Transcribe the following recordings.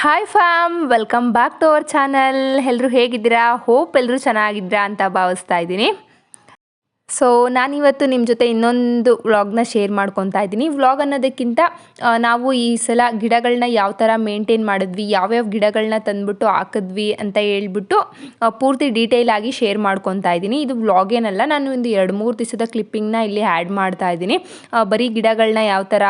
Hi fam welcome back to our channel ಎಲ್ಲರೂ ಹೇಗಿದ್ದೀರಾ? Hope ಎಲ್ಲರೂ ಚೆನ್ನಾಗಿದ್ದೀರಾ ಅಂತ ಭಾವಿಸ್ತಾ ಇದ್ದೀನಿ. ಸೊ ನಾನಿವತ್ತು ನಿಮ್ಮ ಜೊತೆ ಇನ್ನೊಂದು ವ್ಲಾಗ್ನ ಶೇರ್ ಮಾಡ್ಕೊತಾ ಇದ್ದೀನಿ. ವ್ಲಾಗ್ ಅನ್ನೋದಕ್ಕಿಂತ ನಾವು ಈ ಸಲ ಗಿಡಗಳನ್ನ ಯಾವ ಥರ ಮೇಂಟೈನ್ ಮಾಡಿದ್ವಿ, ಯಾವ್ಯಾವ ಗಿಡಗಳನ್ನ ತಂದ್ಬಿಟ್ಟು ಹಾಕಿದ್ವಿ ಅಂತ ಹೇಳ್ಬಿಟ್ಟು ಪೂರ್ತಿ ಡೀಟೇಲ್ ಆಗಿ ಶೇರ್ ಮಾಡ್ಕೊತಾ ಇದ್ದೀನಿ. ಇದು ವ್ಲಾಗ್ ಏನಲ್ಲ, ನಾನು ಒಂದು ಎರಡು ಮೂರು ದಿವಸದ ಕ್ಲಿಪ್ಪಿಂಗ್ನ ಇಲ್ಲಿ ಆ್ಯಡ್ ಮಾಡ್ತಾ ಇದ್ದೀನಿ. ಬರೀ ಗಿಡಗಳನ್ನ ಯಾವ ಥರ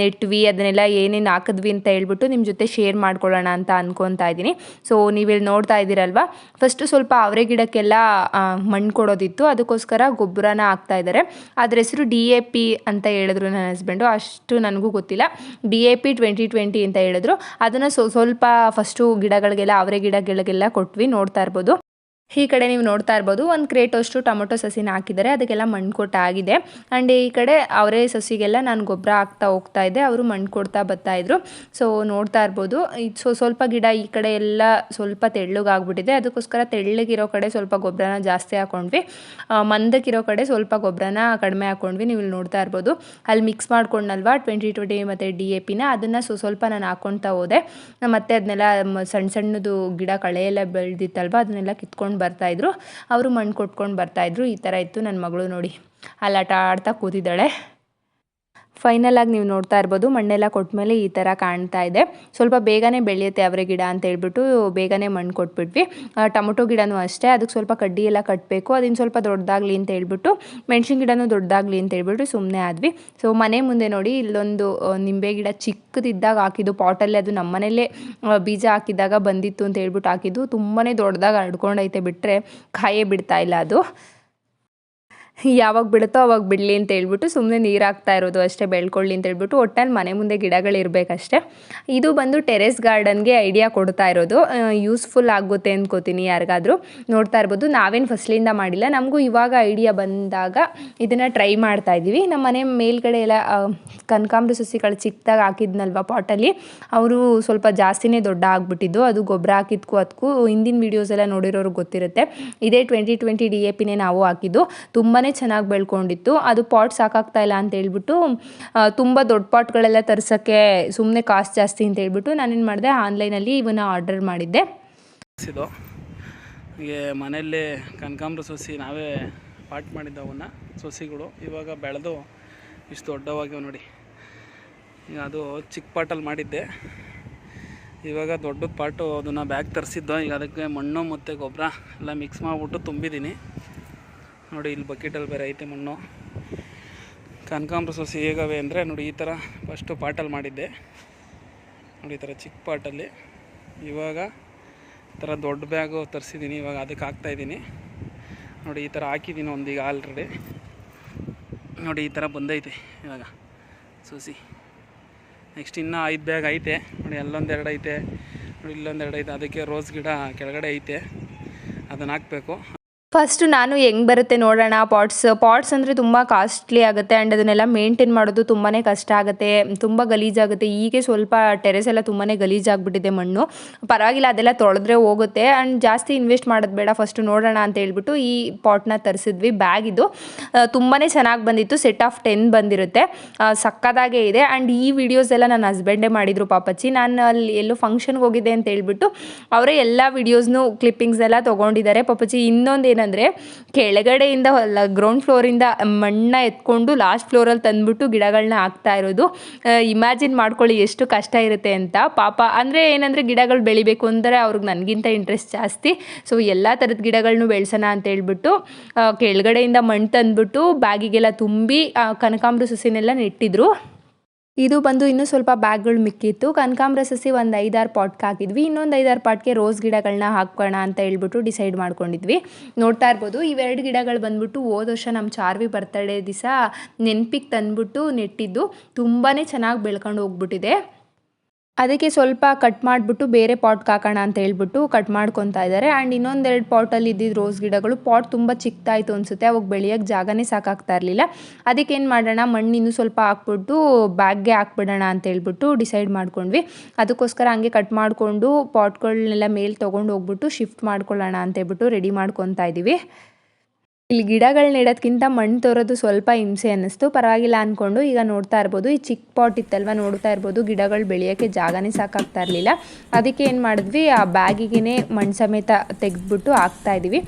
ನೆಟ್ವಿ, ಅದನ್ನೆಲ್ಲ ಏನೇನು ಹಾಕಿದ್ವಿ ಅಂತ ಹೇಳ್ಬಿಟ್ಟು ನಿಮ್ಮ ಜೊತೆ ಶೇರ್ ಮಾಡ್ಕೊಳ್ಳೋಣ ಅಂತ ಅನ್ಕೊತಾ ಇದ್ದೀನಿ. ಸೊ ಇಲ್ಲಿ ನೋಡ್ತಾ ಇದ್ದೀರಲ್ವ? ಫಸ್ಟು ಸ್ವಲ್ಪ ಅವರೆ ಗಿಡಕ್ಕೆಲ್ಲ ಮಣ್ಣು ಕೊಡೋದಿತ್ತು. ಅದಕ್ಕೋಸ್ಕರ ಗೊಬ್ಬರನ ಹಾಕ್ತಾ ಇದ್ದಾರೆ. ಅದ್ರ ಹೆಸರು ಡಿ ಎ ಪಿ ಅಂತ ಹೇಳಿದ್ರು ನನ್ನ ಹಸ್ಬೆಂಡು ಅಷ್ಟು ನನಗೂ ಗೊತ್ತಿಲ್ಲ. D A P twenty twenty ಅಂತ ಹೇಳಿದ್ರು. ಅದನ್ನು ಸ್ವಲ್ಪ ಫಸ್ಟು ಗಿಡಗಳಿಗೆಲ್ಲ, ಅವರೆ ಗಿಡಗಳಿಗೆಲ್ಲ ಕೊಟ್ವಿ, ನೋಡ್ತಾ ಇರ್ಬೋದು. ಈ ಕಡೆ ನೀವು ನೋಡ್ತಾ ಇರ್ಬೋದು, ಒಂದು ಕ್ರೇಟ್ ಅಷ್ಟು ಟೊಮೊಟೊ ಸಸಿನ ಹಾಕಿದ್ದಾರೆ, ಅದಕ್ಕೆಲ್ಲ ಮಣ್ಣು ಆಗಿದೆ. ಆ್ಯಂಡ್ ಈ ಕಡೆ ಅವರೇ ಸಸಿಗೆಲ್ಲ ನಾನು ಗೊಬ್ಬರ ಹಾಕ್ತಾ ಹೋಗ್ತಾ ಇದ್ದೆ ಅವರು ಮಣ್ಣು ಕೊಡ್ತಾ ಬರ್ತಾ ಇದ್ರು. ಸೊ ನೋಡ್ತಾ ಇರ್ಬೋದು. ಇದು ಸೊ, ಸ್ವಲ್ಪ ಗಿಡ ಈ ಕಡೆ ಎಲ್ಲ ಸ್ವಲ್ಪ ತೆಳ್ಳಗಾಗ್ಬಿಟ್ಟಿದೆ. ಅದಕ್ಕೋಸ್ಕರ ತೆಳ್ಳಗಿರೋ ಕಡೆ ಸ್ವಲ್ಪ ಗೊಬ್ಬರನ ಜಾಸ್ತಿ ಹಾಕೊಂಡ್ವಿ. ಮಂದಕ್ಕಿರೋ ಕಡೆ ಸ್ವಲ್ಪ ಗೊಬ್ಬರನ ಕಡಿಮೆ ಹಾಕೊಂಡ್ವಿ. ನೀವು ಇಲ್ಲಿ ನೋಡ್ತಾ ಇರ್ಬೋದು. ಅಲ್ಲಿ ಮಿಕ್ಸ್ ಮಾಡ್ಕೊಂಡಲ್ವಾ, ಟ್ವೆಂಟಿ ಟ್ವೆಂಟಿ ಮತ್ತು ಡಿ ಎ ಪಿನ, ಅದನ್ನು ಸೊ, ಸ್ವಲ್ಪ ನಾನು ಹಾಕ್ಕೊಳ್ತಾ ಹೋದೆ. ಮತ್ತೆ ಅದನ್ನೆಲ್ಲ ಸಣ್ಣ ಸಣ್ಣದು ಗಿಡ ಕಳೆ ಎಲ್ಲ ಬೆಳೆದಿತ್ತಲ್ವ, ಅದನ್ನೆಲ್ಲ ಕಿತ್ಕೊಂಡು ಬರ್ತಾಯಿದ್ರು ಅವರು ಮಣ್ಣು ಕೊಟ್ಕೊಂಡು ಬರ್ತಾಯಿದ್ರು ಈ ಥರ ಇತ್ತು ನನ್ನ ಮಗಳು ನೋಡಿ. ಅಲ್ಲಿ ಆಟ ಆಡ್ತಾ ಕೂತಿದ್ದಾಳೆ. ಫೈನಲ್ ಆಗಿ ನೀವು ನೋಡ್ತಾ ಇರ್ಬೋದು. ಮಣ್ಣೆಲ್ಲ ಕೊಟ್ಮೇಲೆ ಈ ಥರ ಕಾಣ್ತಾ ಇದೆ. ಸ್ವಲ್ಪ ಬೇಗನೆ ಬೆಳೆಯುತ್ತೆ ಅವರೆ ಗಿಡ ಅಂತ ಹೇಳ್ಬಿಟ್ಟು ಬೇಗನೆ ಮಣ್ಣು ಕೊಟ್ಬಿಟ್ವಿ. ಟೊಮೊಟೊ ಗಿಡನೂ ಅಷ್ಟೇ. ಅದಕ್ಕೆ ಸ್ವಲ್ಪ ಕಡ್ಡಿ ಎಲ್ಲ ಕಟ್ಟಬೇಕು ಅದನ್ನು ಸ್ವಲ್ಪ ದೊಡ್ಡದಾಗಲಿ ಅಂತ ಹೇಳ್ಬಿಟ್ಟು, ಮೆಣಸಿನ ಗಿಡನೂ ದೊಡ್ಡದಾಗಲಿ ಅಂತ ಹೇಳ್ಬಿಟ್ಟು ಸುಮ್ಮನೆ ಆದ್ವಿ. ಸೊ ಮನೆ ಮುಂದೆ ನೋಡಿ, ಇಲ್ಲೊಂದು ನಿಂಬೆ ಗಿಡ ಚಿಕ್ಕದಿದ್ದಾಗ ಹಾಕಿದ್ದು, ಪಾಟಲ್ಲಿ ಅದು ನಮ್ಮನೇಲೇ ಬೀಜ ಹಾಕಿದಾಗ ಬಂದಿತ್ತು ಅಂತ ಹೇಳ್ಬಿಟ್ಟು ಹಾಕಿದ್ದು. ತುಂಬಾ ದೊಡ್ಡದಾಗ ಹರಡ್ಕೊಂಡೈತೆ ಬಿಟ್ಟರೆ ಕಾಯೇ ಬಿಡ್ತಾ ಇಲ್ಲ ಅದು. ಯಾವಾಗ ಬಿಡುತ್ತೋ ಅವಾಗ ಬಿಡಲಿ ಅಂತ ಹೇಳ್ಬಿಟ್ಟು ಸುಮ್ಮನೆ ನೀರು ಹಾಕ್ತಾ ಇರೋದು ಅಷ್ಟೇ, ಬೆಳ್ಕೊಳ್ಳಿ ಅಂತ ಹೇಳ್ಬಿಟ್ಟು ಒಟ್ಟಲ್ಲಿ ಮನೆ ಮುಂದೆ ಗಿಡಗಳಿರಬೇಕಷ್ಟೆ ಇದು ಬಂದು ಟೆರೆಸ್ ಗಾರ್ಡನ್ಗೆ ಐಡಿಯಾ ಕೊಡ್ತಾ ಇರೋದು. ಯೂಸ್ಫುಲ್ ಆಗುತ್ತೆ ಅಂದ್ಕೋತೀನಿ ಯಾರಿಗಾದರೂ. ನೋಡ್ತಾ ಇರ್ಬೋದು, ನಾವೇನು ಫಸ್ಟ್ಲಿಂದ ಮಾಡಿಲ್ಲ. ನಮಗೂ ಇವಾಗ ಐಡಿಯಾ ಬಂದಾಗ ಇದನ್ನು ಟ್ರೈ ಮಾಡ್ತಾ ಇದ್ದೀವಿ. ನಮ್ಮ ಮನೆ ಮೇಲ್ಗಡೆ ಎಲ್ಲ ಕನಕಾಂಬ್ರ ಸಸಿಗಳು ಚಿಕ್ಕದಾಗಿ ಹಾಕಿದ್ನಲ್ವ ಪಾಟಲ್ಲಿ? ಅವರು ಸ್ವಲ್ಪ ಜಾಸ್ತಿನೇ ದೊಡ್ಡ ಆಗಿಬಿಟ್ಟಿದ್ದು. ಅದು ಗೊಬ್ಬರ ಹಾಕಿದ್ಕೂ ಅದಕ್ಕೂ ಹಿಂದಿನ ವೀಡಿಯೋಸ್ ಎಲ್ಲ ನೋಡಿರೋರು ಗೊತ್ತಿರುತ್ತೆ. ಇದೇ ಟ್ವೆಂಟಿ ಟ್ವೆಂಟಿ ಡಿ ಎ ಪಿನೇ ನಾವು ಹಾಕಿದ್ದು. ತುಂಬಾ ಚೆನ್ನಾಗಿ ಬೆಳ್ಕೊಂಡಿತ್ತು. ಅದು ಪಾಟ್ ಸಾಕಾಗ್ತಾ ಇಲ್ಲ ಅಂತ ಹೇಳ್ಬಿಟ್ಟು ತುಂಬ ದೊಡ್ಡ ಪಾಟ್ಗಳೆಲ್ಲ ತರ್ಸೋಕ್ಕೆ ಸುಮ್ಮನೆ ಕಾಸ್ಟ್ ಜಾಸ್ತಿ ಅಂತ ಹೇಳ್ಬಿಟ್ಟು ನಾನೇನು ಮಾಡಿದೆ, ಆನ್ಲೈನಲ್ಲಿ ಇವನ್ನ ಆರ್ಡರ್ ಮಾಡಿದ್ದೆ. ಇದು ಮನೆಯಲ್ಲಿ ಕನಕಾಂಬ್ರ ಸೊಸಿ ನಾವೇ ಪಾಟ್ ಮಾಡಿದ್ದವನ್ನ ಸೊಸಿಗಳು ಇವಾಗ ಬೆಳೆದು ಇಷ್ಟು ದೊಡ್ಡವಾಗಿವೆ ನೋಡಿ. ಈಗ ಅದು ಚಿಕ್ಕ ಪಾಟಲ್ಲಿ ಮಾಡಿದ್ದೆ. ಇವಾಗ ದೊಡ್ಡ ಪಾಟು ಅದನ್ನು ಬ್ಯಾಗ್ ತರಿಸಿದ್ದು. ಈಗ ಅದಕ್ಕೆ ಮಣ್ಣು ಮತ್ತು ಗೊಬ್ಬರ ಎಲ್ಲ ಮಿಕ್ಸ್ ಮಾಡಿಬಿಟ್ಟು ತುಂಬಿದ್ದೀನಿ. ನೋಡಿ, ಇಲ್ಲಿ ಬಕೆಟಲ್ಲಿ ಬೇರೆ ಐತೆ ಮಣ್ಣು. ಕನಕಾಂಬ್ರ ಸಸಿ ಹೇಗವೆ ಅಂದರೆ, ನೋಡಿ, ಈ ಥರ ಫಸ್ಟು ಪಾಟಲ್ಲಿ ಮಾಡಿದ್ದೆ. ನೋಡಿ, ಈ ಥರ ಚಿಕ್ಕ ಪಾಟಲ್ಲಿ. ಇವಾಗ ಈ ಥರ ದೊಡ್ಡ ಬ್ಯಾಗು ತರಿಸಿದ್ದೀನಿ ಇವಾಗ ಅದಕ್ಕೆ ಹಾಕ್ತಾಯಿದ್ದೀನಿ ನೋಡಿ, ಈ ಥರ ಹಾಕಿದ್ದೀನಿ ಒಂದೀಗ ಆಲ್ರೆಡಿ ನೋಡಿ, ಈ ಥರ ಬಂದೈತೆ ಇವಾಗ ಸಸಿ. ನೆಕ್ಸ್ಟ್ ಇನ್ನೂ ಐದು ಬ್ಯಾಗ್ ಐತೆ. ನೋಡಿ ಅಲ್ಲೊಂದೆರಡು ಐತೆ. ನೋಡಿ ಇಲ್ಲೊಂದೆರಡು ಐತೆ. ಅದಕ್ಕೆ ರೋಸ್ ಗಿಡ ಕೆಳಗಡೆ ಐತೆ. ಅದನ್ನು ಹಾಕಬೇಕು. ಫಸ್ಟು ನಾನು ಹೆಂಗೆ ಬರುತ್ತೆ ನೋಡೋಣ ಪಾಟ್ಸ್ ಪಾಟ್ಸ್ ಅಂದರೆ ತುಂಬ ಕಾಸ್ಟ್ಲಿ ಆಗುತ್ತೆ ಆ್ಯಂಡ್ ಅದನ್ನೆಲ್ಲ ಮೇಂಟೈನ್ ಮಾಡೋದು ತುಂಬಾ ಕಷ್ಟ ಆಗುತ್ತೆ, ತುಂಬ ಗಲೀಜಾಗುತ್ತೆ ಹೀಗೆ ಸ್ವಲ್ಪ ಟೆರೆಸ್ ಎಲ್ಲ ತುಂಬಾ ಗಲೀಜಾಗ್ಬಿಟ್ಟಿದೆ ಮಣ್ಣು. ಪರವಾಗಿಲ್ಲ, ಅದೆಲ್ಲ ತೊಳೆದ್ರೆ ಹೋಗುತ್ತೆ ಆ್ಯಂಡ್ ಜಾಸ್ತಿ ಇನ್ವೆಸ್ಟ್ ಮಾಡೋದು ಬೇಡ. ಫಸ್ಟು ನೋಡೋಣ ಅಂತ ಹೇಳ್ಬಿಟ್ಟು ಈ ಪಾಟ್ನ ತರಿಸಿದ್ವಿ ಬ್ಯಾಗ್ ಇದು. ತುಂಬಾ ಚೆನ್ನಾಗಿ ಬಂದಿತ್ತು ಸೆಟ್ ಆಫ್ ಟೆನ್ ಬಂದಿರುತ್ತೆ. ಸಕ್ಕದಾಗೇ ಇದೆ ಆ್ಯಂಡ್ ಈ ವಿಡಿಯೋಸ್ ಎಲ್ಲ ನನ್ನ ಹಸ್ಬೆಂಡೇ ಮಾಡಿದರು ಪಾಪಚ್ಚಿ. ನಾನು ಅಲ್ಲಿ ಎಲ್ಲೋ ಫಂಕ್ಷನ್ಗೆ ಹೋಗಿದ್ದೆ ಅಂತ ಹೇಳ್ಬಿಟ್ಟು ಅವರೇ ಎಲ್ಲ ವಿಡಿಯೋಸ್ನು ಕ್ಲಿಪ್ಪಿಂಗ್ಸ್ ಎಲ್ಲ ತೊಗೊಂಡಿದ್ದಾರೆ. ಪಾಪಚ್ಚಿ ಇನ್ನೊಂದು ಏನಂದರೆ ಕೆಳಗಡೆಯಿಂದ ಗ್ರೌಂಡ್ ಫ್ಲೋರಿಂದ ಮಣ್ಣ ಎತ್ಕೊಂಡು ಲಾಸ್ಟ್ ಫ್ಲೋರಲ್ಲಿ ತಂದುಬಿಟ್ಟು ಗಿಡಗಳನ್ನ ಹಾಕ್ತಾ ಇರೋದು. ಇಮ್ಯಾಜಿನ್ ಮಾಡ್ಕೊಳ್ಳಿ ಎಷ್ಟು ಕಷ್ಟ ಇರುತ್ತೆ ಅಂತ. ಪಾಪ, ಅಂದರೆ ಏನಂದರೆ ಗಿಡಗಳು ಬೆಳಿಬೇಕು ಅಂದರೆ ಅವ್ರಿಗೆ ನನಗಿಂತ ಇಂಟ್ರೆಸ್ಟ್ ಜಾಸ್ತಿ. ಸೊ ಎಲ್ಲ ಥರದ ಗಿಡಗಳನ್ನೂ ಬೆಳೆಸೋಣ ಅಂತ ಹೇಳ್ಬಿಟ್ಟು ಕೆಳಗಡೆಯಿಂದ ಮಣ್ಣು ತಂದುಬಿಟ್ಟು, ಬ್ಯಾಗಿಗೆಲ್ಲ ತುಂಬಿ ಕನಕಾಂಬ್ರ ಸಸಿನೆಲ್ಲ ನೆಟ್ಟಿದ್ರು. ಇದು ಬಂದು ಇನ್ನೂ ಸ್ವಲ್ಪ ಬ್ಯಾಗ್ಗಳು ಮಿಕ್ಕಿತ್ತು. ಕನಕಾಂಬ್ರ ಸಸಿ ಒಂದು ಐದಾರು ಪಾಟ್ಗೆ ಹಾಕಿದ್ವಿ. ಇನ್ನೊಂದು ಐದಾರು ಪಾಟ್ಗೆ ರೋಸ್ ಗಿಡಗಳನ್ನ ಹಾಕೋಣ ಅಂತ ಹೇಳ್ಬಿಟ್ಟು ಡಿಸೈಡ್ ಮಾಡ್ಕೊಂಡಿದ್ವಿ. ನೋಡ್ತಾ ಇರ್ಬೋದು, ಇವೆರಡು ಗಿಡಗಳು ಬಂದ್ಬಿಟ್ಟು ಹೋದ ವರ್ಷ ನಮ್ಮ ಚಾರ್ವಿ ಬರ್ತಡೇ ದಿವಸ ನೆನಪಿಗೆ ತಂದ್ಬಿಟ್ಟು ನೆಟ್ಟಿದ್ದು. ತುಂಬಾ ಚೆನ್ನಾಗಿ ಬೆಳ್ಕೊಂಡು ಹೋಗ್ಬಿಟ್ಟಿದೆ. ಅದಕ್ಕೆ ಸ್ವಲ್ಪ ಕಟ್ ಮಾಡಿಬಿಟ್ಟು ಬೇರೆ ಪಾಟ್ಗೆ ಹಾಕೋಣ ಅಂತ ಹೇಳ್ಬಿಟ್ಟು ಕಟ್ ಮಾಡ್ಕೊತಾ ಇದ್ದಾರೆ ಆ್ಯಂಡ್ ಇನ್ನೊಂದೆರಡು ಪಾಟಲ್ಲಿ ಇದ್ದಿದ್ದ ರೋಸ್ ಗಿಡಗಳು ಪಾಟ್ ತುಂಬ ಚಿಕ್ಕದಾಯಿತು ಅನಿಸುತ್ತೆ. ಅವಾಗ ಬೆಳೆಯೋಕ್ಕೆ ಜಾಗನೇ ಸಾಕಾಗ್ತಾ ಇರಲಿಲ್ಲ. ಅದಕ್ಕೆ ಏನು ಮಾಡೋಣ, ಮಣ್ಣು ಇನ್ನೂ ಸ್ವಲ್ಪ ಹಾಕ್ಬಿಟ್ಟು ಬ್ಯಾಗ್ಗೆ ಹಾಕ್ಬಿಡೋಣ ಅಂತ ಹೇಳ್ಬಿಟ್ಟು ಡಿಸೈಡ್ ಮಾಡ್ಕೊಂಡ್ವಿ. ಅದಕ್ಕೋಸ್ಕರ ಹಂಗೆ ಕಟ್ ಮಾಡಿಕೊಂಡು ಪಾಟ್ಗಳನ್ನೆಲ್ಲ ಮೇಲೆ ತೊಗೊಂಡು ಹೋಗ್ಬಿಟ್ಟು ಶಿಫ್ಟ್ ಮಾಡ್ಕೊಳ್ಳೋಣ ಅಂತ ಹೇಳ್ಬಿಟ್ಟು ರೆಡಿ ಮಾಡ್ಕೊತಾ ಇದ್ದೀವಿ. ಇಲ್ಲಿ ಗಿಡಗಳು ನೆಡೋದ್ಕಿಂತ ಮಣ್ಣು ತೋರೋದು ಸ್ವಲ್ಪ ಹಿಂಸೆ ಅನ್ನಿಸ್ತು. ಪರವಾಗಿಲ್ಲ ಅಂದ್ಕೊಂಡು ಈಗ ನೋಡ್ತಾ ಇರ್ಬೋದು. ಈ ಚಿಕ್ಕ ಪಾಟ್ ಇತ್ತಲ್ವ ನೋಡ್ತಾ ಇರ್ಬೋದು. ಗಿಡಗಳು ಬೆಳೆಯೋಕ್ಕೆ ಜಾಗನೇ ಸಾಕಾಗ್ತಾ ಇರಲಿಲ್ಲ. ಅದಕ್ಕೆ ಏನು ಮಾಡಿದ್ವಿ ಆ ಬ್ಯಾಗಿಗೆ ಮಣ್ಣು ಸಮೇತ ತೆಗೆದ್ಬಿಟ್ಟು ಹಾಕ್ತಾ ಇದ್ದೀವಿ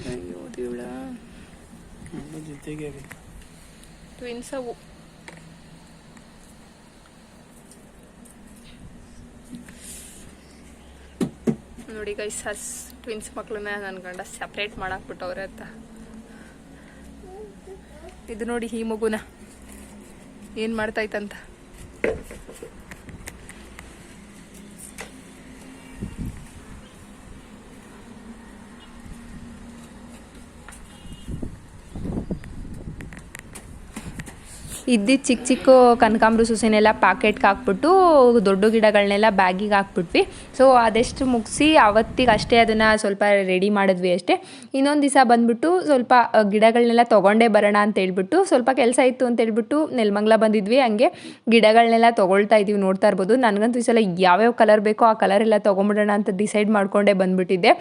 ನೋಡಿ ಗೈಸ್ ಹಸ್ ಟ್ವಿನ್ಸ್ ಮಕ್ಕಳನ್ನ ನನ್ನ ಗಂಡ ಸಪ್ರೇಟ್ ಮಾಡಾಕ್ಬಿಟ್ಟವ್ರೆ ಅಂತ. ಇದು ನೋಡಿ ಈ ಮಗುನ. ಏನು ಮಾಡ್ತಾಯ್ತಂತ ಇದ್ದಿದ್ದು ಚಿಕ್ಕ ಚಿಕ್ಕ ಕನಕಾಂಬ್ರ ಸೊಸೆನೆಲ್ಲ ಪ್ಯಾಕೆಟ್ಗೆ ಹಾಕ್ಬಿಟ್ಟು, ದೊಡ್ಡ ಗಿಡಗಳನ್ನೆಲ್ಲ ಬ್ಯಾಗಿಗೆ ಹಾಕ್ಬಿಟ್ವಿ. ಸೊ ಅದೆಷ್ಟು ಮುಗಿಸಿ ಅವತ್ತಿಗೆ ಅಷ್ಟೇ ಅದನ್ನು ಸ್ವಲ್ಪ ರೆಡಿ ಮಾಡಿದ್ವಿ ಅಷ್ಟೇ. ಇನ್ನೊಂದು ದಿವಸ ಬಂದ್ಬಿಟ್ಟು ಸ್ವಲ್ಪ ಗಿಡಗಳನ್ನೆಲ್ಲ ತೊಗೊಂಡೇ ಬರೋಣ ಅಂತ ಹೇಳ್ಬಿಟ್ಟು, ಸ್ವಲ್ಪ ಕೆಲಸ ಇತ್ತು ಅಂತ ಹೇಳ್ಬಿಟ್ಟು ನೆಲಮಂಗ್ಲ ಬಂದಿದ್ವಿ. ಹಂಗೆ ಗಿಡಗಳನ್ನೆಲ್ಲ ತೊಗೊಳ್ತಾ ಇದ್ದೀವಿ ನೋಡ್ತಾ ಇರ್ಬೋದು. ನನಗಂತೂ ಈ ಸಲ ಯಾವ್ಯಾವ ಕಲರ್ ಬೇಕೋ ಆ ಕಲರ್ ಎಲ್ಲ ತೊಗೊಂಬಿಡೋಣ ಅಂತ ಡಿಸೈಡ್ ಮಾಡಿಕೊಂಡೇ ಬಂದುಬಿಟ್ಟಿದ್ದೆ.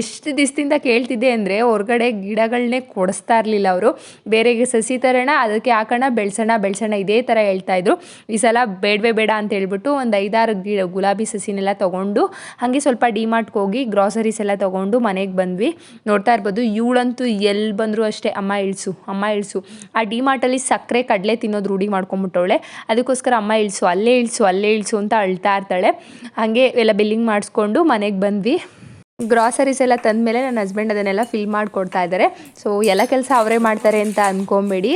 ಎಷ್ಟು ದಿವಸದಿಂದ ಕೇಳ್ತಿದ್ದೆ ಅಂದರೆ, ಹೊರಗಡೆ ಗಿಡಗಳನ್ನೇ ಕೊಡಿಸ್ತಾ ಇರಲಿಲ್ಲ ಅವರು. ಬೇರೆಗೆ ಸಸಿ ತರೋಣ, ಅದಕ್ಕೆ ಹಾಕೋಣ, ಬೆಳೆಸೋಣ ಬೆಳೆಸೋಣ ಇದೇ ಥರ ಹೇಳ್ತಾ ಇದ್ರು. ಈ ಸಲ ಬೇಡವೇ ಬೇಡ ಅಂತ ಹೇಳ್ಬಿಟ್ಟು ಒಂದು ಐದಾರು ಗಿಡ ಗುಲಾಬಿ ಸಸಿನೆಲ್ಲ ತೊಗೊಂಡು, ಹಾಗೆ ಸ್ವಲ್ಪ ಡಿಮಾರ್ಟ್ಗೆ ಹೋಗಿ ಗ್ರಾಸರೀಸ್ ಎಲ್ಲ ತೊಗೊಂಡು ಮನೆಗೆ ಬಂದ್ವಿ. ನೋಡ್ತಾ ಇರ್ಬೋದು, ಇವಳಂತೂ ಎಲ್ಲಿ ಬಂದರೂ ಅಷ್ಟೇ, ಅಮ್ಮ ಇಳಿಸು ಅಮ್ಮ ಇಳಿಸು. ಆ ಡಿಮಾರ್ಟಲ್ಲಿ ಸಕ್ಕರೆ ಕಡಲೆ ತಿನ್ನೋದು ರೂಢಿ ಮಾಡ್ಕೊಂಬಿಟ್ಟವಳೆ ಅದಕ್ಕೋಸ್ಕರ ಅಮ್ಮ ಇಳಿಸು, ಅಲ್ಲೇ ಇಳಿಸು ಅಲ್ಲೇ ಇಳಿಸು ಅಂತ ಅಳ್ತಾ ಇರ್ತಾಳೆ. ಹಾಗೆ ಎಲ್ಲ ಬಿಲ್ಲಿಂಗ್ ಮಾಡಿಸ್ಕೊಂಡು ಮನೆಗೆ ಬಂದ್ವಿ. ಗ್ರಾಸರೀಸ್ ಎಲ್ಲ ತಂದಮೇಲೆ ನನ್ನ ಹಸ್ಬೆಂಡ್ ಅದನ್ನೆಲ್ಲ ಫಿಲ್ ಮಾಡಿಕೊಡ್ತಾ ಇದ್ದಾರೆ. ಸೊ ಎಲ್ಲ ಕೆಲಸ ಅವರೇ ಮಾಡ್ತಾರೆ ಅಂತ ಅಂದ್ಕೊಂಬೇಡಿ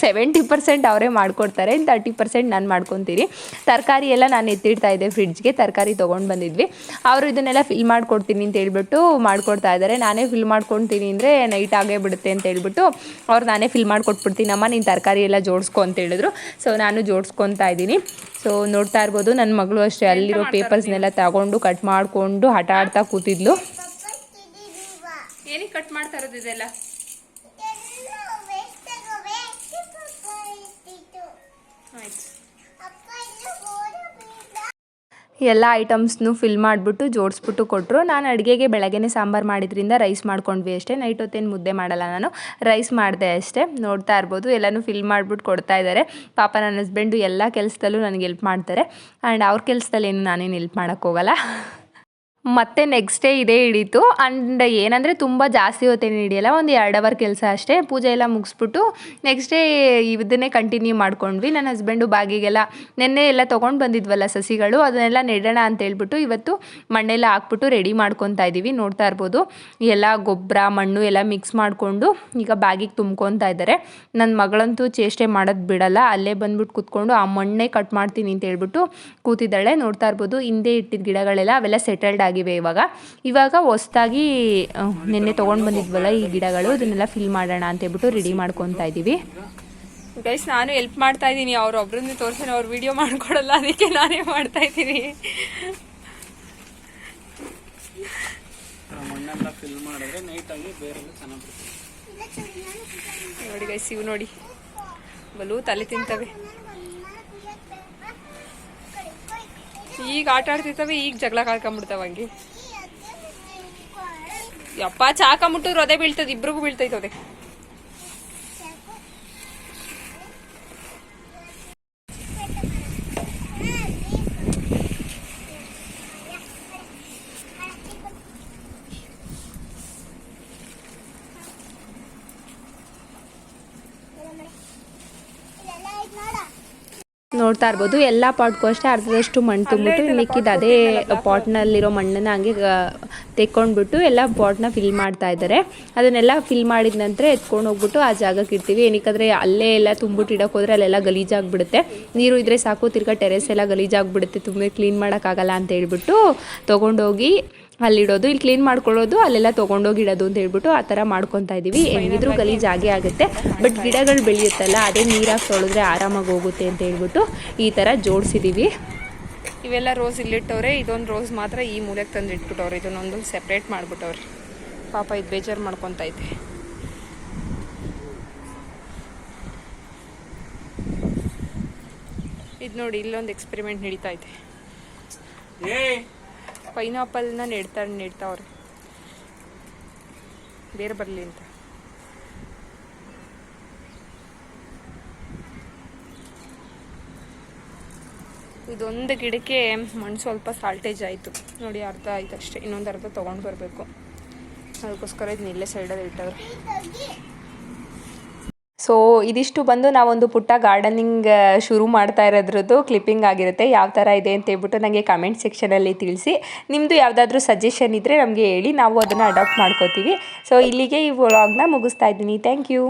ಸೆವೆಂಟಿ ಪರ್ಸೆಂಟ್ ಅವರೇ ಮಾಡಿಕೊಡ್ತಾರೆ ಇನ್ನು ತರ್ಟಿ ಪರ್ಸೆಂಟ್ ನಾನು ಮಾಡ್ಕೊತೀನಿ. ತರಕಾರಿ ಎಲ್ಲ ನಾನು ಎತ್ತಿಡ್ತಾ ಇದ್ದೆ ಫ್ರಿಡ್ಜ್ಗೆ ತರಕಾರಿ ತೊಗೊಂಡು ಬಂದಿದ್ವಿ. ಅವರು ಇದನ್ನೆಲ್ಲ ಫಿಲ್ ಮಾಡಿಕೊಡ್ತೀನಿ ಅಂತ ಹೇಳ್ಬಿಟ್ಟು ಮಾಡ್ಕೊಡ್ತಾ ಇದ್ದಾರೆ. ನಾನೇ ಫಿಲ್ ಮಾಡ್ಕೊತೀನಿ ಅಂದರೆ ನೈಟ್ ಆಗೇ ಬಿಡುತ್ತೆ ಅಂತ ಹೇಳ್ಬಿಟ್ಟು ಅವ್ರು ನಾನೇ ಫಿಲ್ ಮಾಡಿಕೊಟ್ಬಿಡ್ತೀನಮ್ಮ ನೀನು ತರಕಾರಿ ಎಲ್ಲ ಜೋಡಿಸ್ಕೊ ಅಂತ ಹೇಳಿದ್ರು. ಸೊ ನಾನು ಜೋಡಿಸ್ಕೊತಾ ಇದ್ದೀನಿ. ಸೊ ನೋಡ್ತಾ ಇರ್ಬೋದು ನನ್ನ ಮಗಳು ಅಷ್ಟೇ ಅಲ್ಲಿರೋ ಪೇಪರ್ಸ್ನೆಲ್ಲ ತಗೊಂಡು ಕಟ್ ಮಾಡಿಕೊಂಡು ಹಠ ಆಡ್ತಾ ಕೂತಿದ್ಲು. ಏನಕ್ಕೆ ಕಟ್ ಮಾಡ್ತಾ ಇರೋದು ಇದೆಲ್ಲ? ಎಲ್ಲ ಐಟಮ್ಸ್ನು ಫಿಲ್ ಮಾಡಿಬಿಟ್ಟು ಜೋಡಿಸ್ಬಿಟ್ಟು ಕೊಟ್ಟರು ನಾನು ಅಡುಗೆಗೆ ಬೆಳಗ್ಗೆ ಸಾಂಬಾರು ಮಾಡಿದ್ರಿಂದ ರೈಸ್ ಮಾಡ್ಕೊಂಡ್ವಿ ಅಷ್ಟೇ. ನೈಟ್ ಹೊತ್ತೇನು ಮುದ್ದೆ ಮಾಡಲ್ಲ ನಾನು. ರೈಸ್ ಮಾಡಿದೆ ಅಷ್ಟೇ. ನೋಡ್ತಾ ಇರ್ಬೋದು. ಎಲ್ಲನೂ ಫಿಲ್ ಮಾಡಿಬಿಟ್ಟು ಕೊಡ್ತಾ ಇದ್ದಾರೆ ಪಾಪ ನನ್ನ ಹಸ್ಬೆಂಡು ಎಲ್ಲ ಕೆಲಸದಲ್ಲೂ ನನಗೆ ಹೆಲ್ಪ್ ಮಾಡ್ತಾರೆ. ಆ್ಯಂಡ್ ಅವ್ರ ಕೆಲಸದಲ್ಲಿ ಏನು ನಾನೇನು ಹೆಲ್ಪ್ ಮಾಡೋಕ್ಕೋಗಲ್ಲ ಮತ್ತೆ ನೆಕ್ಸ್ಟ್ ಡೇ ಇದೇ ಹಿಡಿತು. ಆ್ಯಂಡ್ ಏನಂದರೆ ತುಂಬ ಜಾಸ್ತಿ ಹೊತ್ತೇನು ಹಿಡಿಯಲ್ಲ, ಒಂದು ಎರಡು ಅವರ್ ಕೆಲಸ ಅಷ್ಟೇ. ಪೂಜೆ ಎಲ್ಲ ಮುಗಿಸ್ಬಿಟ್ಟು ನೆಕ್ಸ್ಟ್ ಡೇ ಇದನ್ನೇ ಕಂಟಿನ್ಯೂ ಮಾಡ್ಕೊಂಡ್ವಿ. ನನ್ನ ಹಸ್ಬೆಂಡು ಬಾಗಿಗೆಲ್ಲ ನೆನ್ನೆ ಎಲ್ಲ ತೊಗೊಂಡು ಬಂದಿದ್ವಲ್ಲ ಸಸಿಗಳು, ಅದನ್ನೆಲ್ಲ ನೆಡೋಣ ಅಂತ ಹೇಳ್ಬಿಟ್ಟು ಇವತ್ತು ಮಣ್ಣೆಲ್ಲ ಹಾಕ್ಬಿಟ್ಟು ರೆಡಿ ಮಾಡ್ಕೊತಾ ಇದ್ದೀವಿ ನೋಡ್ತಾ ಇರ್ಬೋದು. ಎಲ್ಲ ಗೊಬ್ಬರ, ಮಣ್ಣು ಎಲ್ಲ ಮಿಕ್ಸ್ ಮಾಡಿಕೊಂಡು ಈಗ ಬ್ಯಾಗಿಗೆ ತುಂಬ್ಕೊತಾ ಇದ್ದಾರೆ. ನನ್ನ ಮಗಳಂತೂ ಚೇಷ್ಟೆ ಮಾಡೋದು ಬಿಡಲ್ಲ. ಅಲ್ಲೇ ಬಂದ್ಬಿಟ್ಟು ಕೂತ್ಕೊಂಡು ಆ ಮಣ್ಣೇ ಕಟ್ ಮಾಡ್ತೀನಿ ಅಂತ ಹೇಳ್ಬಿಟ್ಟು ಕೂತಿದ್ದಾಳೆ. ನೋಡ್ತಾ ಇರ್ಬೋದು, ಹಿಂದೆ ಇಟ್ಟಿದ್ದ ಗಿಡಗಳೆಲ್ಲ ಅವೆಲ್ಲ ಸೆಟಲ್ಡ್ ಆಗಿವೆ ಇವಾಗ. ಇವಾಗ ಹೊಸ್ದಾಗಿ ನಿನ್ನೆ ತೊಗೊಂಡು ಬಂದಿದ್ವಲ್ಲ ಈ ಗಿಡಗಳು ಇದನ್ನೆಲ್ಲ ಫಿಲ್ ಮಾಡೋಣ ಅಂತ ಹೇಳ್ಬಿಟ್ಟು ರೆಡಿ ಮಾಡ್ಕೊತಾ ಇದ್ದೀವಿ ಗೈಸ್ ನಾನು ಹೆಲ್ಪ್ ಮಾಡ್ತಾ ಇದ್ದೀನಿ ಅವ್ರು ಒಬ್ರನ್ನ ತೋರಿಸಿ ಅವ್ರು ವಿಡಿಯೋ ಮಾಡ್ಕೊಡಲ್ಲ ಅದಕ್ಕೆ ನಾನೇ ಮಾಡ್ತಾ ಇದ್ದೀನಿ ಮಣ್ಣೆಲ್ಲ ಫಿಲ್ ಮಾಡಿದ್ರೆ ನೈಟಾಗಿ ಬೇರೆ ಚೆನ್ನಾಗಿ ಬರುತ್ತೆ ನೋಡಿ ಗೈಸ್ ಇವು ನೋಡಿ. ಬಲು ತಲೆ ತಿಂತವೆ. ಈಗ ಆಟ ಆಡ್ತಿರ್ತವೆ ಈಗ ಜಗಳ ಕಾಡ್ಕೊಂಬಿಡ್ತಾವ ಹಂಗೆ. ಯಪ್ಪ ಚಾಕಂಬಿಟ್ಟು ರೊದೆ ಬೀಳ್ತದೆ ಇಬ್ರಿಗೂ ಬೀಳ್ತೈತದೆ ನೋಡ್ತಾ ಇರ್ಬೋದು. ಎಲ್ಲ ಪಾಟ್ಗೂ ಅಷ್ಟೇ ಅರ್ಧದಷ್ಟು ಮಣ್ಣು ತುಂಬಿಟ್ಟು ಮಿಕ್ಕಿದ ಅದೇ ಪಾಟ್ನಲ್ಲಿರೋ ಮಣ್ಣನ್ನು ಹಂಗೆ ತೆಕ್ಕೊಂಡ್ಬಿಟ್ಟು ಎಲ್ಲ ಪಾಟ್ನ ಫಿಲ್ ಮಾಡ್ತಾ ಇದ್ದಾರೆ ಅದನ್ನೆಲ್ಲ ಫಿಲ್ ಮಾಡಿದ ನಂತರ ಎತ್ಕೊಂಡು ಹೋಗ್ಬಿಟ್ಟು ಆ ಜಾಗಕ್ಕೆ ಇಡ್ತೀವಿ. ಏನಕ್ಕಂದರೆ ಅಲ್ಲೇ ಎಲ್ಲ ತುಂಬಿಟ್ಟು ಇಡಕ್ಕೆ ಹೋದರೆ ಅಲ್ಲೆಲ್ಲ ಗಲೀಜಾಗಿಬಿಡುತ್ತೆ ನೀರು ಇದ್ದರೆ ಸಾಕು ತಿರ್ಗಾ ಟೆರೆಸ್ ಎಲ್ಲ ಗಲೀಜಾಗಿಬಿಡುತ್ತೆ ತುಂಬ ಕ್ಲೀನ್ ಮಾಡೋಕ್ಕಾಗಲ್ಲ ಅಂತ ಹೇಳ್ಬಿಟ್ಟು ತೊಗೊಂಡೋಗಿ ಅಲ್ಲಿಡೋದು ಇಲ್ಲಿ ಕ್ಲೀನ್ ಮಾಡ್ಕೊಳ್ಳೋದು ಅಲ್ಲೆಲ್ಲ ತೊಗೊಂಡೋಗಿ ಇಡೋದು ಅಂತ ಹೇಳ್ಬಿಟ್ಟು ಆ ಥರ ಮಾಡ್ಕೊತಾ ಇದ್ದೀವಿ. ಏನಿದ್ರು ಗಲೀಜ್ ಆಗೇ ಆಗುತ್ತೆ. ಬಟ್ ಗಿಡಗಳು ಬೆಳೆಯುತ್ತಲ್ಲ ಅದೇ ನೀರಾಗಿ ತೊಳೆದ್ರೆ ಆರಾಮಾಗಿ ಹೋಗುತ್ತೆ ಅಂತ ಹೇಳ್ಬಿಟ್ಟು ಈ ಥರ ಜೋಡಿಸಿದ್ದೀವಿ ಇವೆಲ್ಲ ರೋಸ್ ಇಲ್ಲಿಟ್ಟವ್ರೆ ಇದೊಂದು ರೋಸ್ ಮಾತ್ರ ಈ ಮೂಲೆಗೆ ತಂದು ಇಟ್ಬಿಟ್ಟವ್ರೆ ಇದನ್ನೊಂದು ಸೆಪ್ರೇಟ್ ಮಾಡಿಬಿಟ್ಟವ್ರೆ. ಪಾಪ ಇದು ಬೇಜಾರು ಮಾಡ್ಕೊತಾ ಐತೆ ಇದು ನೋಡಿ ಇಲ್ಲೊಂದು ಎಕ್ಸ್ಪೆರಿಮೆಂಟ್ ನಡೀತಾ ಇದೆ. ಪೈನಾಪಲ್ನ ನೆಡ್ತಾರೆ ನೆಡ್ತಾವ್ರೆ. ಬೇರೆ ಬರಲಿ ಅಂತ. ಇದೊಂದು ಗಿಡಕ್ಕೆ ಮಣ್ಣು ಸ್ವಲ್ಪ ಸಾಲ್ಟೇಜ್ ಆಯಿತು. ನೋಡಿ ಅರ್ಧ ಆಯ್ತು ಅಷ್ಟೇ ಇನ್ನೊಂದು ಅರ್ಧ ತೊಗೊಂಡು ಬರಬೇಕು. ಅದಕ್ಕೋಸ್ಕರ ಇದು ನಿಲ್ಲೇ ಸೈಡಲ್ಲಿ ಇಟ್ಟವ್ರೆ. ಸೊ ಇದಿಷ್ಟು ಬಂದು ನಾವೊಂದು ಪುಟ್ಟ ಗಾರ್ಡನಿಂಗ್ ಶುರು ಮಾಡ್ತಾ ಇರೋದ್ರದ್ದು ಕ್ಲಿಪ್ಪಿಂಗ್ ಆಗಿರುತ್ತೆ. ಯಾವ ಥರ ಇದೆ ಅಂತ ಹೇಳ್ಬಿಟ್ಟು ನನಗೆ ಕಮೆಂಟ್ ಸೆಕ್ಷನಲ್ಲಿ ತಿಳಿಸಿ. ನಿಮ್ಮದು ಯಾವುದಾದ್ರೂ ಸಜೆಷನ್ ಇದ್ದರೆ ನಮಗೆ ಹೇಳಿ. ನಾವು ಅದನ್ನು ಅಡಾಪ್ಟ್ ಮಾಡ್ಕೋತೀವಿ. ಸೊ ಇಲ್ಲಿಗೆ ಈ ವ್ಲಾಗ್ನ ಮುಗಿಸ್ತಾ ಇದ್ದೀನಿ. Thank you